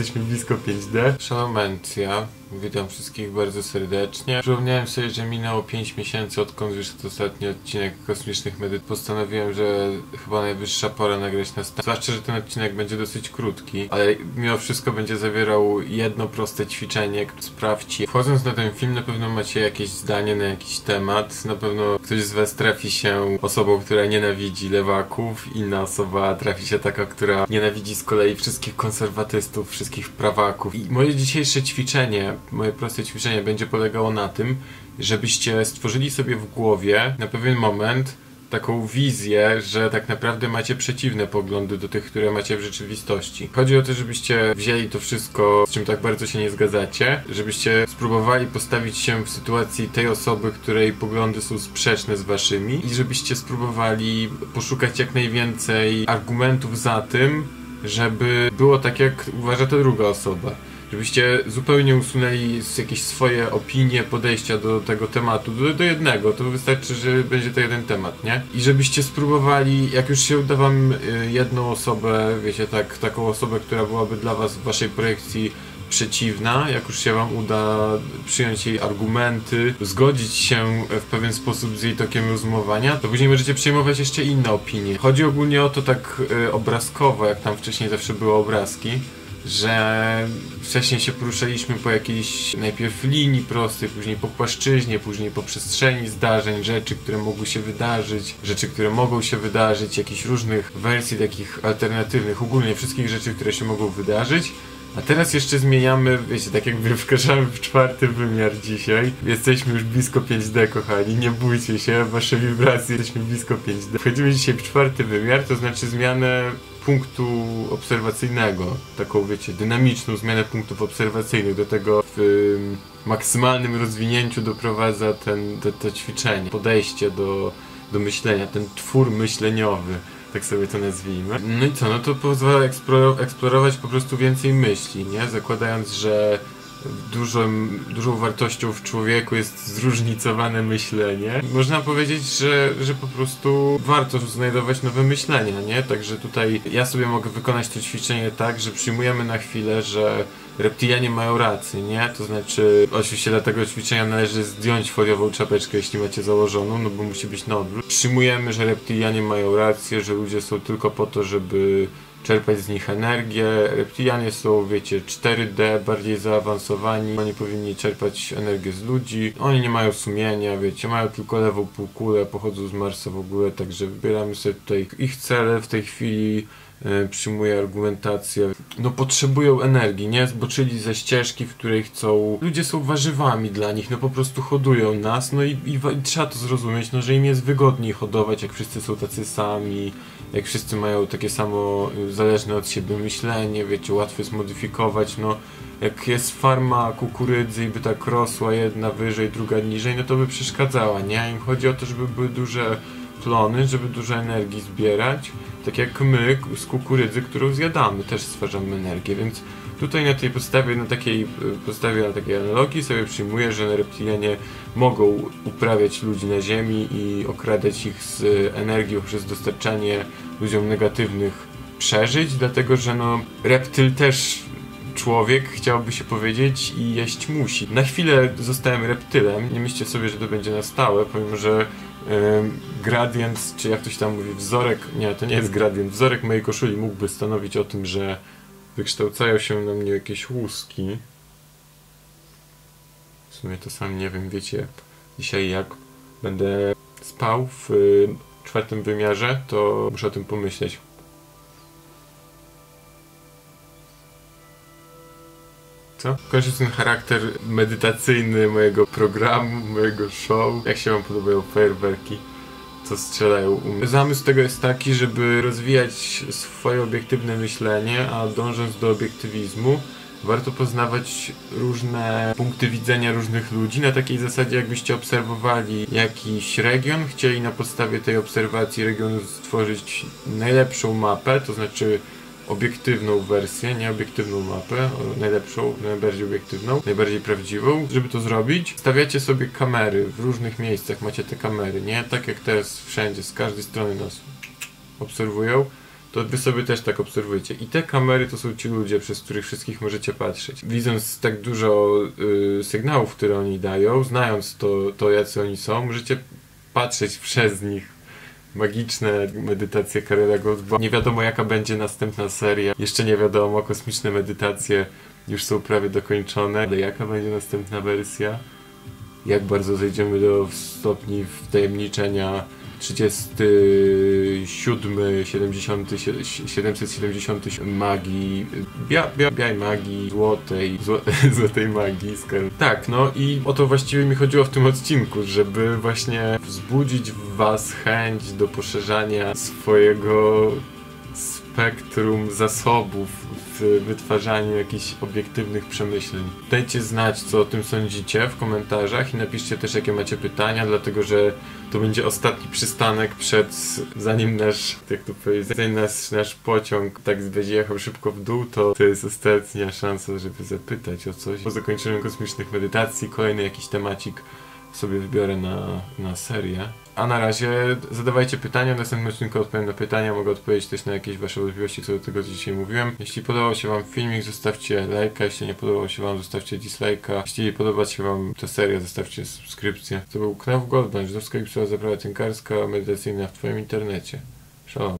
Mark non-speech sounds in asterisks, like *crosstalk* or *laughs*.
Jesteśmy blisko 5D. Szalomencja. Witam wszystkich bardzo serdecznie. Przypomniałem sobie, że minęło 5 miesięcy odkąd wyszedł ostatni odcinek Kosmicznych Medyt. Postanowiłem, że chyba najwyższa pora nagrać następny. Zwłaszcza, że ten odcinek będzie dosyć krótki, ale mimo wszystko będzie zawierał jedno proste ćwiczenie, które sprawdźcie. Wchodząc na ten film na pewno macie jakieś zdanie na jakiś temat. Na pewno ktoś z was trafi się osobą, która nienawidzi lewaków, inna osoba trafi się taka, która nienawidzi z kolei wszystkich konserwatystów, wszystkich prawaków. I moje dzisiejsze ćwiczenie moje proste ćwiczenie będzie polegało na tym, żebyście stworzyli sobie w głowie na pewien moment taką wizję, że tak naprawdę macie przeciwne poglądy do tych, które macie w rzeczywistości. Chodzi o to, żebyście wzięli to wszystko, z czym tak bardzo się nie zgadzacie, żebyście spróbowali postawić się w sytuacji tej osoby, której poglądy są sprzeczne z waszymi i żebyście spróbowali poszukać jak najwięcej argumentów za tym, żeby było tak, jak uważa ta druga osoba żebyście zupełnie usunęli jakieś swoje opinie, podejścia do tego tematu, do, do, jednego, to wystarczy, że będzie to jeden temat, nie? I żebyście spróbowali, jak już się uda wam y, jedną osobę, wiecie, tak, taką osobę, która byłaby dla was w waszej projekcji przeciwna, jak już się wam uda przyjąć jej argumenty, zgodzić się w pewien sposób z jej tokiem rozumowania, to później możecie przyjmować jeszcze inne opinie. Chodzi ogólnie o to tak y, obrazkowo, jak tam wcześniej zawsze były obrazki, że wcześniej się poruszaliśmy po jakiejś najpierw linii prostej, później po płaszczyźnie, później po przestrzeni zdarzeń, rzeczy, które mogły się wydarzyć, rzeczy, które mogą się wydarzyć, jakichś różnych wersji takich alternatywnych, ogólnie wszystkich rzeczy, które się mogą wydarzyć. A teraz jeszcze zmieniamy, wiecie, tak jakby wkraczamy w czwarty wymiar dzisiaj. Jesteśmy już blisko 5D, kochani, nie bójcie się, wasze wibracje, jesteśmy blisko 5D. Wchodzimy dzisiaj w czwarty wymiar, to znaczy zmianę punktu obserwacyjnego, taką wiecie, dynamiczną zmianę punktów obserwacyjnych, do tego w um, maksymalnym rozwinięciu doprowadza ten, to, to ćwiczenie, podejście do, do myślenia, ten twór myśleniowy, tak sobie to nazwijmy. No i co, no to pozwala eksplorować po prostu więcej myśli, nie? Zakładając, że dużą, dużą wartością w człowieku jest zróżnicowane myślenie. Można powiedzieć, że, że po prostu warto znajdować nowe myślenia, nie? Także tutaj ja sobie mogę wykonać to ćwiczenie tak, że przyjmujemy na chwilę, że reptilianie mają rację, nie? To znaczy, oczywiście dla tego ćwiczenia należy zdjąć foliową czapeczkę, jeśli macie założoną, no bo musi być na odwrót. Przyjmujemy, że reptilianie mają rację, że ludzie są tylko po to, żeby czerpać z nich energię. Reptilianie są, wiecie, 4D, bardziej zaawansowani. Oni powinni czerpać energię z ludzi. Oni nie mają sumienia, wiecie, mają tylko lewą półkulę, pochodzą z Marsa w ogóle, także wybieramy sobie tutaj ich cele w tej chwili. E, przyjmuje argumentację. No potrzebują energii, nie? Zboczyli ze ścieżki, w której chcą... Ludzie są warzywami dla nich, no po prostu hodują nas, no i, i, i trzeba to zrozumieć, no że im jest wygodniej hodować, jak wszyscy są tacy sami, jak wszyscy mają takie samo y, zależne od siebie myślenie, wiecie, łatwo jest modyfikować, no jak jest farma kukurydzy i by tak rosła jedna wyżej, druga niżej, no to by przeszkadzała, nie? Im chodzi o to, żeby były duże plony, żeby dużo energii zbierać, tak jak my z kukurydzy, którą zjadamy, też stwarzamy energię, więc tutaj na tej podstawie, na takiej y, podstawie, na takiej analogii sobie przyjmuję, że reptilianie mogą uprawiać ludzi na ziemi i okradać ich z energią przez dostarczanie ludziom negatywnych przeżyć, dlatego że no reptyl też człowiek, chciałoby się powiedzieć, i jeść musi. Na chwilę zostałem reptylem, nie myślcie sobie, że to będzie na stałe, pomimo że gradient, czy jak ktoś tam mówi, wzorek, nie, to nie jest gradient, wzorek mojej koszuli mógłby stanowić o tym, że wykształcają się na mnie jakieś łuski. W sumie to sam nie wiem, wiecie, dzisiaj jak będę spał w czwartym wymiarze, to muszę o tym pomyśleć. Co? Ten charakter medytacyjny mojego programu, mojego show. Jak się wam podobają fajerwerki? co strzelają u mnie. Zamysł tego jest taki, żeby rozwijać swoje obiektywne myślenie, a dążąc do obiektywizmu, warto poznawać różne punkty widzenia różnych ludzi na takiej zasadzie, jakbyście obserwowali jakiś region, chcieli na podstawie tej obserwacji regionu stworzyć najlepszą mapę, to znaczy obiektywną wersję, nie obiektywną mapę, najlepszą, najbardziej obiektywną, najbardziej prawdziwą. Żeby to zrobić, stawiacie sobie kamery w różnych miejscach, macie te kamery, nie? Tak jak teraz wszędzie, z każdej strony nas obserwują. to wy sobie też tak obserwujecie. I te kamery to są ci ludzie, przez których wszystkich możecie patrzeć. Widząc tak dużo y, sygnałów, które oni dają, znając to, to, jacy oni są, możecie patrzeć przez nich. Magiczne medytacje Karela Goldba. Nie wiadomo jaka będzie następna seria. Jeszcze nie wiadomo, kosmiczne medytacje już są prawie dokończone. Ale jaka będzie następna wersja? Jak bardzo zejdziemy do stopni wtajemniczenia 37, 70, 770 magii, bia, bia, białej magii, złotej, zło, *laughs* złotej magii. Skoro. Tak, no i o to właściwie mi chodziło w tym odcinku, żeby właśnie wzbudzić w was chęć do poszerzania swojego spektrum zasobów wytwarzaniu jakichś obiektywnych przemyśleń. Dajcie znać, co o tym sądzicie w komentarzach i napiszcie też, jakie macie pytania, dlatego że to będzie ostatni przystanek przed, zanim nasz, jak to powiedzieć, zanim nasz, nasz pociąg tak będzie jechał szybko w dół, to to jest ostatnia szansa, żeby zapytać o coś. Po zakończeniu kosmicznych medytacji kolejny jakiś temacik sobie wybiorę na, na serię. A na razie zadawajcie pytania, w następnym odcinku odpowiem na pytania, mogę odpowiedzieć też na jakieś wasze wątpliwości co do tego, co dzisiaj mówiłem. Jeśli podobał się wam filmik, zostawcie lajka, jeśli nie podobał się wam, zostawcie dislike'a. Jeśli podoba się wam ta seria, zostawcie subskrypcję. To był Knaf Goldman, Żydowska i Zaprawa Tynkarska, medytacyjna w twoim internecie. Shalom.